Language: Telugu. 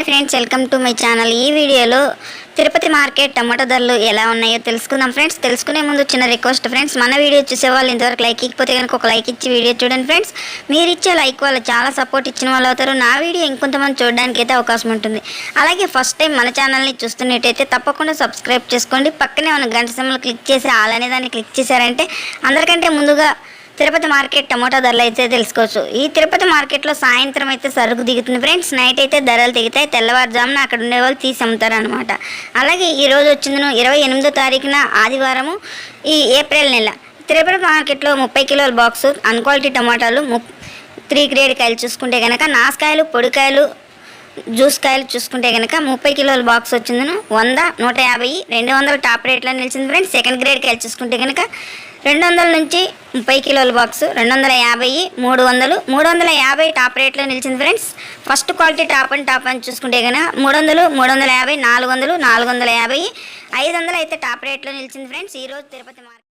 Hi friends welcome to my channel. ఈ వీడియోలో తిరుపతి మార్కెట్ టమాటో ధరలు ఎలా ఉన్నాయో తెలుసుకుందాం ఫ్రెండ్స్. తెలుసుకునే ముందు చిన్న రిక్వెస్ట్ ఫ్రెండ్స్ మన వీడియో చూసే వాళ్ళు ఇంతవరకు లైక్ ఇకపోతే కనుక ఒక లైక్ ఇచ్చి వీడియో చూడండి ఫ్రెండ్స్. మీరు ఇచ్చే లైక్ వాళ్ళు చాలా సపోర్ట్ ఇచ్చిన వాళ్ళు అవుతారు. నా వీడియో ఇంకొంతమంది చూడడానికి అయితే అవకాశం ఉంటుంది. అలాగే ఫస్ట్ టైం మన ఛానల్ని చూస్తున్నట్టయితే తప్పకుండా సబ్స్క్రైబ్ చేసుకోండి. పక్కనే మన గంట సమయంలో క్లిక్ చేసి ఆల్ అనే దాన్ని క్లిక్ చేశారంటే అందరికంటే ముందుగా తిరుపతి మార్కెట్ టమోటా ధరలు అయితే తెలుసుకోవచ్చు. ఈ తిరుపతి మార్కెట్లో సాయంత్రం అయితే సరుకు దిగుతుంది ఫ్రెండ్స్. నైట్ అయితే ధరలు దిగుతాయి. తెల్లవారుజామున అక్కడ ఉండే వాళ్ళు తీసి అమ్ముతారు అనమాట అలాగే ఈరోజు వచ్చిందను ఇరవై ఎనిమిదో తారీఖున ఆదివారము ఈ ఏప్రిల్ నెల. తిరుపతి మార్కెట్లో ముప్పై కిలోల బాక్సు అన్క్వాలిటీ టమాటాలు ము త్రీ గ్రేడ్ కాయలు చూసుకుంటే కనుక నాసుకాయలు పొడికాయలు జ్యూస్ కాయలు చూసుకుంటే కనుక ముప్పై కిలోల బాక్స్ వచ్చిందను వంద నూట యాభై రెండు వందల టాప్ రేట్లో నిలిచింది ఫ్రెండ్స్. సెకండ్ గ్రేడ్ కాయలు చూసుకుంటే కనుక రెండు వందల నుంచి ముప్పై కిలోల బాక్స్ రెండు వందల యాభై మూడు వందలు మూడు వందల యాభై టాప్ రేట్లో నిలిచింది friends. First quality top and top అని చూసుకుంటే కనుక మూడు వందలు మూడు వందల యాభై నాలుగు వందలు నాలుగు వందల యాభై ఐదు వందలు అయితే టాప్ రేట్లో నిలిచింది ఫ్రెండ్స్. ఈరోజు తిరుపతి మార్కెట్